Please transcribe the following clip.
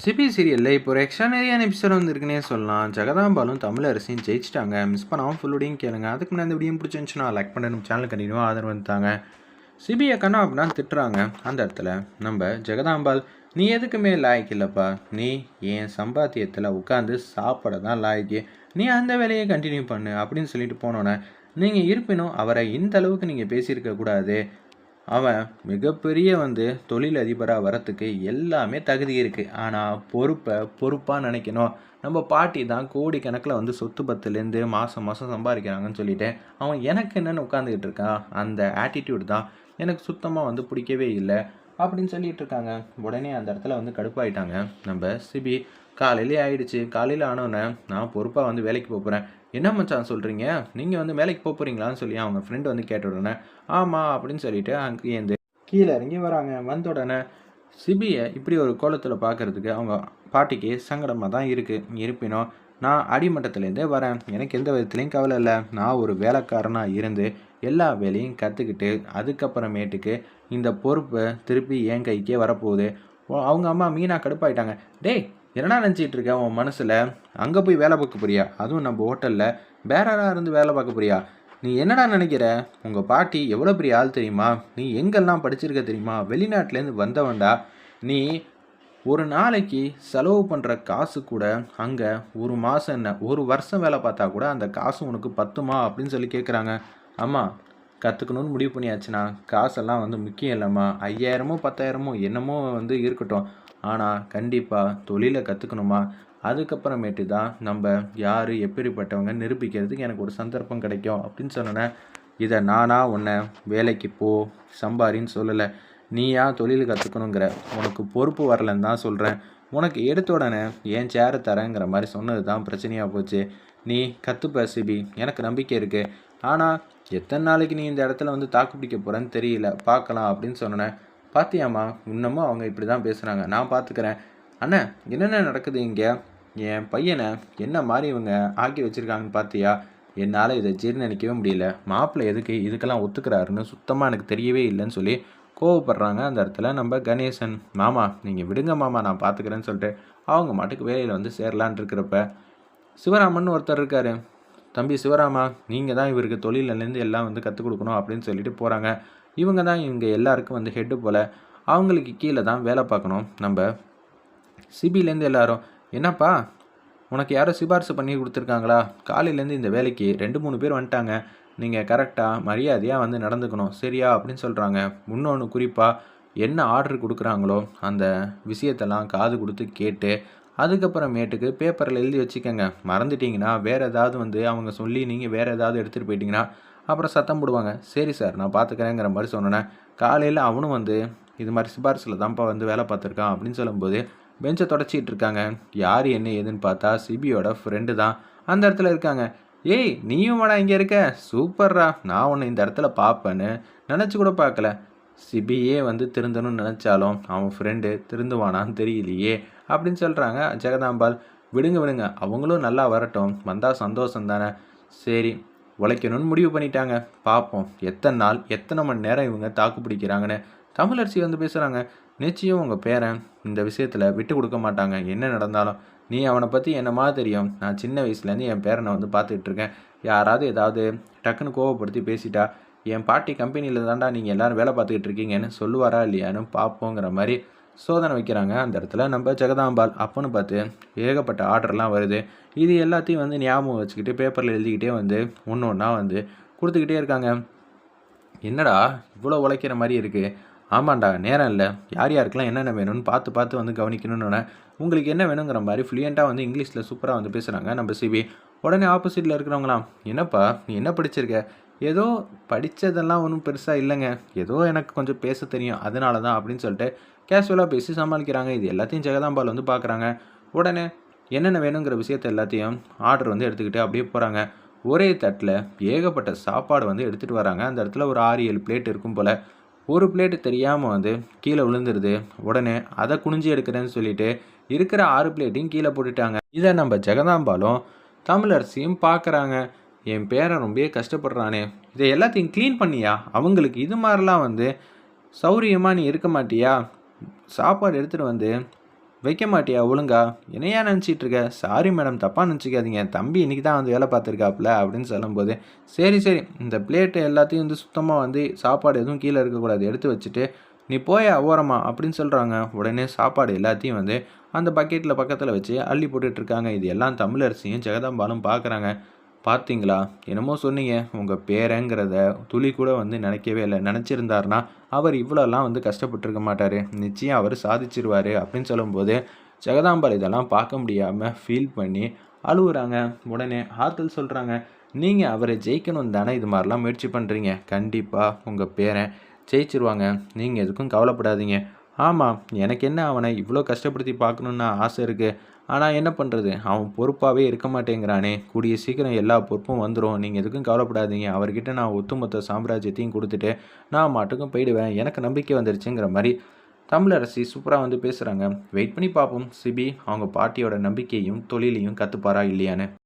CP சீரியலில் இப்போ ஒரு எக்ஸ்ட்ரானரியான எபிசோட் வந்துருக்குன்னே சொல்லலாம். ஜெகதாம்பாலும் தமிழ் ஜெயிச்சிட்டாங்க. மிஸ் பண்ணாமல் ஃபுல்லோடையும் கேளுங்க. அதுக்கு முன்னாடி இந்த வீடியோ பிடிச்சிருந்துச்சுன்னா லைக் பண்ண நம்ம சேனல் கண்டினியூவாக ஆதரவு வந்துட்டாங்க சிபி கண்ணா அப்படின்னா திட்டுறாங்க. அந்த இடத்துல நம்ம ஜெகதாம்பால் நீ எதுக்குமே லாய்க்கு இல்லைப்பா. நீ என் சம்பாத்தியத்தில் உட்காந்து சாப்பிட தான் லாய்க்கு நீ அந்த வேலையை கண்டினியூ பண்ணு. அப்படின்னு சொல்லிட்டு போனோன்னே நீங்கள் இருப்பினும் அவரை இந்த அளவுக்கு நீங்கள் பேசியிருக்க கூடாது அவன் மிகப்பெரிய வந்து தொழில் அதிபராக வரத்துக்கு எல்லாமே தகுதி இருக்குது ஆனால் பொறுப்பை பொறுப்பாக நினைக்கணும். நம்ம பாட்டி தான் கோடிக்கணக்கில் வந்து சொத்து பத்துலேருந்து மாதம் மாதம் சம்பாதிக்கிறாங்கன்னு சொல்லிட்டு அவன் எனக்கு என்னென்னு உட்காந்துக்கிட்டு இருக்கான். அந்த ஆட்டிடியூட் தான் எனக்கு சுத்தமாக வந்து பிடிக்கவே இல்லை. அப்படின்னு சொல்லிட்டு இருக்காங்க உடனே அந்த இடத்துல வந்து கடுப்பாயிட்டாங்க. நம்ம சிபி காலையிலே ஆயிடுச்சு. காலையில் ஆனோடனே நான் பொறுப்பாக வந்து வேலைக்கு போகிறேன் என்ன மச்சான் சொல்கிறீங்க நீங்கள் வந்து வேலைக்கு போக போகிறீங்களான்னு சொல்லி அவங்க ஃப்ரெண்டு வந்து கேட்ட உடனே ஆமாம் அப்படின்னு சொல்லிட்டு அங்கேருந்து கீழே இறங்கி வராங்க. வந்த உடனே சிபியை இப்படி ஒரு கோலத்தில் பார்க்கறதுக்கு அவங்க பாட்டிக்கு சங்கடமாக தான் இருக்குது இருப்பினும் நான் அடிமட்டத்துலேருந்தே வரேன். எனக்கு எந்த விதத்துலேயும் கவலை இல்லை. நான் ஒரு வேலைக்காரனாக இருந்து எல்லா வேலையும் கற்றுக்கிட்டு அதுக்கப்புறமேட்டுக்கு இந்த பொறுப்பை திருப்பி என் கைக்கே வரப்போகுது. ஓ- அவங்க அம்மா மீனா கடுப்பாயிட்டாங்க. டேய் என்னடா நினச்சிட்டு இருக்க உன் மனசில்? அங்கே போய் வேலை பார்க்க போறியா? அதுவும் நம்ம ஹோட்டலில். பேரராக இருந்து வேலை பார்க்க போறியா? நீ என்னடா நினைக்கிற? உங்கள் பாட்டி எவ்வளோ பெரிய ஆள் தெரியுமா? நீ எங்கெல்லாம் படிச்சிருக்க தெரியுமா? வெளிநாட்டிலேருந்து வந்தவன்டா. நீ ஒரு நாளைக்கு செலவு பண்ணுற காசு கூட அங்கே ஒரு மாதம் என்ன ஒரு வருஷம் வேலை பார்த்தா கூட அந்த காசு உனக்கு பத்துமா அப்படின்னு சொல்லி கேட்குறாங்க ஆமாம் கற்றுக்கணும்னு முடிவு பண்ணியாச்சுன்னா காசெல்லாம் வந்து முக்கியம் இல்லைம்மா. ஐயாயிரமோ பத்தாயிரமோ என்னமோ வந்து இருக்கட்டும். ஆனால் கண்டிப்பாக தொழிலை கற்றுக்கணுமா அதுக்கப்புறமேட்டு தான் நம்ம யார் எப்படிப்பட்டவங்க நிரூபிக்கிறதுக்கு எனக்கு ஒரு சந்தர்ப்பம் கிடைக்கும் அப்படின்னு சொன்னேன். இதை நானா உன்னை வேலைக்கு போ சம்பாரின்னு சொல்லலை. நீயா தொழில் கற்றுக்கணுங்கிற உனக்கு பொறுப்பு வரலன்னு தான் சொல்கிறேன் உனக்கு எடுத்த உடனே ஏன் சேரை தரேங்கிற மாதிரி சொன்னது தான் பிரச்சனையாக போச்சு. நீ கற்றுப்ப சிபி. எனக்கு நம்பிக்கை இருக்குது ஆனால் எத்தனை நாளைக்கு நீ இந்த இடத்துல வந்து தாக்கு பிடிக்க போகிறேன்னு தெரியல. பார்க்கலாம் அப்படின்னு சொன்னேன். பாத்தியாம்மா? இன்னமும் அவங்க இப்படி தான் பேசுகிறாங்க நான் பார்த்துக்கிறேன் அண்ணா என்னென்ன நடக்குது இங்கே? என் பையனை என்ன மாதிரி இவங்க ஆக்கி வச்சுருக்காங்கன்னு பார்த்தியா என்னால் இதை ஜீர்ணிக்கவே முடியல. மாப்பிள்ளை எதுக்கு இதுக்கெல்லாம் ஒத்துக்கிறாருன்னு சுத்தமாக எனக்கு தெரியவே இல்லைன்னு சொல்லி கோவப்படுறாங்க அந்த இடத்துல. நம்ம கணேசன் மாமா நீங்கள் விடுங்க மாமா நான் பார்த்துக்கிறேன்னு சொல்லிட்டு அவங்க மாட்டுக்கு வேலையில் வந்து சேரலான் இருக்கிறப்ப சிவராமன் ஒருத்தர் இருக்கார். தம்பி சிவராமா நீங்கள் தான் இவருக்கு தொழிலேருந்து எல்லாம் வந்து கற்றுக் கொடுக்கணும் அப்படின்னு சொல்லிட்டு போகிறாங்க இவங்க தான் இவங்க எல்லாருக்கும் வந்து ஹெட்டு போல். அவங்களுக்கு கீழே தான் வேலை பார்க்கணும். நம்ம சிபிலேருந்து எல்லாரும் என்னப்பா உனக்கு யாரோ சிபாரிசு பண்ணி கொடுத்துருக்காங்களா? காலையிலேருந்து இந்த வேலைக்கு ரெண்டு மூணு பேர் வந்துட்டாங்க. நீங்கள் கரெக்டாக மரியாதையாக வந்து நடந்துக்கணும். சரியா? அப்படின்னு சொல்கிறாங்க இன்னொன்று குறிப்பாக என்ன ஆர்டர் கொடுக்குறாங்களோ அந்த விஷயத்தெல்லாம் காது கொடுத்து கேட்டு அதுக்கப்புறமேட்டுக்கு பேப்பரில் எழுதி வச்சுக்கோங்க. மறந்துட்டீங்கன்னா வேறு ஏதாவது வந்து அவங்க சொல்லி நீங்கள் வேறு ஏதாவது எடுத்துகிட்டு போயிட்டீங்கன்னா அப்புறம் சத்தம் போடுவாங்க. சரி சார் நான் பார்த்துக்கிறேங்கிற மாதிரி சொன்னேன் காலையில் அவனும் வந்து இது மாதிரி சிபாரிசில் தான்ப்பா வந்து வேலை பார்த்துருக்கான் அப்படின்னு சொல்லும்போது பெஞ்சை தொடச்சிக்கிட்டு இருக்காங்க. யார் என்ன ஏதுன்னு பார்த்தா சிபியோட ஃப்ரெண்டு தான். அந்த இடத்துல இருக்காங்க. ஏய் நீயும் வேணா இங்கே இருக்க. சூப்பர்ரா. நான் உன்னை இந்த இடத்துல பார்ப்பேன்னு நினச்சி கூட பார்க்கல. சிபியே வந்து திருந்தணும்னு நினச்சாலும் அவன் ஃப்ரெண்டு திருந்துவானான்னு தெரியலையே அப்படின்னு சொல்கிறாங்க ஜெகதாம்பால் விடுங்க விடுங்க. அவங்களும் நல்லா வரட்டும். வந்தால் சந்தோஷம் தானே. சரி உழைக்கணும்னு முடிவு பண்ணிட்டாங்க. பார்ப்போம். எத்தனை நாள் எத்தனை மணி நேரம் இவங்க தாக்கு பிடிக்கிறாங்கன்னு தமிழரசி வந்து பேசுகிறாங்க நிச்சயம் உங்கள் பேரன் இந்த விஷயத்தில் விட்டு கொடுக்க மாட்டாங்க. என்ன நடந்தாலும் நீ அவனை பற்றி என்னமா தெரியும்? நான் சின்ன வயசுலேருந்து என் பேரனை வந்து பார்த்துட்ருக்கேன் யாராவது ஏதாவது டக்குன்னு கோவப்படுத்தி பேசிட்டா என் பாட்டி கம்பெனியில் தாண்டா நீங்கள் எல்லோரும் வேலை பார்த்துக்கிட்டு இருக்கீங்கன்னு சொல்லுவாரா இல்லையான்னு பார்ப்போங்கிற மாதிரி சோதனை வைக்கிறாங்க அந்த இடத்துல நம்ம ஜெகதாம்பாள். அப்போன்னு பார்த்து ஏகப்பட்ட ஆர்டர்லாம் வருது. இது எல்லாத்தையும் வந்து ஞாபகம் வச்சுக்கிட்டு பேப்பரில் எழுதிக்கிட்டே வந்து ஒன்று ஒன்றா வந்து கொடுத்துக்கிட்டே இருக்காங்க. என்னடா இவ்வளோ உழைக்கிற மாதிரி இருக்குது ஆமாண்டா நேரம் இல்லை. யார் யாருக்கெல்லாம் என்னென்ன வேணும்னு பார்த்து பார்த்து வந்து கவனிக்கணும்னு உங்களுக்கு என்ன வேணுங்கிற மாதிரி ஃப்ளூயண்ட்டாக வந்து இங்கிலீஷில் சூப்பராக வந்து பேசுகிறாங்க நம்ம சிபி உடனே ஆப்போசிட்டில் இருக்கிறவங்களாம் என்னப்பா நீ என்ன படிச்சிருக்க? ஏதோ படித்ததெல்லாம் ஒன்றும் பெருசாக இல்லைங்க. ஏதோ எனக்கு கொஞ்சம் பேச தெரியும். அதனால தான் அப்படின்னு சொல்லிட்டு கேஷுவலாக பேசி சமாளிக்கிறாங்க. இது எல்லாத்தையும் ஜெகதாம்பால் வந்து பார்க்குறாங்க. உடனே என்னென்ன வேணுங்கிற விஷயத்த எல்லாத்தையும் ஆர்டர் வந்து எடுத்துக்கிட்டு அப்படியே போகிறாங்க ஒரே தட்டில் ஏகப்பட்ட சாப்பாடு வந்து எடுத்துகிட்டு வராங்க. அந்த இடத்துல ஒரு ஆறு ஏழு பிளேட் இருக்கும் போல். ஒரு பிளேட்டு தெரியாமல் வந்து கீழே விழுந்துருது. உடனே அதை குனிஞ்சு எடுக்கிறேன்னு சொல்லிட்டு இருக்கிற ஆறு பிளேட்டையும் கீழே போட்டுட்டாங்க. இதை நம்ம ஜெகதாம்பாலும் தமிழரசியும் பார்க்குறாங்க என் பேரன் ரொம்பவே கஷ்டப்படுறானே. இதை எல்லாத்தையும் க்ளீன் பண்ணியா? அவங்களுக்கு இது மாதிரிலாம் வந்து சௌரியமாக நீ இருக்க மாட்டியா? சாப்பாடு எடுத்துகிட்டு வந்து வைக்க மாட்டியா ஒழுங்கா? என்னையா நினச்சிட்டு இருக்க சாரி மேடம் தப்பாக நினச்சிக்காதீங்க. தம்பி இன்னைக்கு தான் வந்து வேலை பார்த்துருக்காப்புல அப்படின்னு சொல்லும்போது சரி சரி. இந்த பிளேட்டு எல்லாத்தையும் வந்து சுத்தமாக வந்து சாப்பாடு எதுவும் கீழே இருக்கக்கூடாது. எடுத்து வச்சுட்டு நீ போய் ஓரமா? அப்படின்னு சொல்கிறாங்க உடனே சாப்பாடு எல்லாத்தையும் வந்து அந்த பக்கெட்டில் பக்கத்தில் வச்சு அள்ளி போட்டுட்ருக்காங்க. இது எல்லாம் தமிழரசியும் ஜெகதாம்பாலும் பார்க்குறாங்க பார்த்தீங்களா? என்னமோ சொன்னீங்க. உங்கள் பேரங்கிறத துளி கூட வந்து நினைக்கவே இல்லை. நினச்சிருந்தாருனா அவர் இவ்வளோலாம் வந்து கஷ்டப்பட்டிருக்க மாட்டார். நிச்சயம் அவர் சாதிச்சிருவார் அப்படின்னு சொல்லும்போது ஜெகதாம்பாள் இதெல்லாம் பார்க்க முடியாமல் ஃபீல் பண்ணி அழுகுறாங்க உடனே ஆத்தல் சொல்கிறாங்க நீங்கள் அவரை ஜெயிக்கணும் தானே இது மாதிரிலாம் முயற்சி பண்ணுறீங்க கண்டிப்பாக உங்கள் பேரன் ஜெயிச்சிருவாங்க. நீங்கள் எதுக்கும் கவலைப்படாதீங்க. ஆமாம் எனக்கு என்ன அவனை இவ்வளோ கஷ்டப்படுத்தி பார்க்கணுன்னு ஆசை இருக்குது ஆனால் என்ன பண்ணுறது அவன் பொறுப்பாகவே இருக்க மாட்டேங்கிறானே. கூடிய சீக்கிரம் எல்லா பொறுப்பும் வந்துடும் நீங்கள் எதுக்கும் கவலைப்படாதீங்க. அவர்கிட்ட நான் ஒத்துமொத்த சாம்ராஜ்யத்தையும் கொடுத்துட்டு நான் மாட்டுக்கும் போயிடுவேன். எனக்கு நம்பிக்கை வந்துருச்சுங்கிற மாதிரி தமிழரசி சூப்பராக வந்து பேசுகிறாங்க வெயிட் பண்ணி பார்ப்போம் சிபி. அவங்க பாட்டியோட நம்பிக்கையும் தொழிலையும் கற்றுப்பாரா இல்லையான்னு.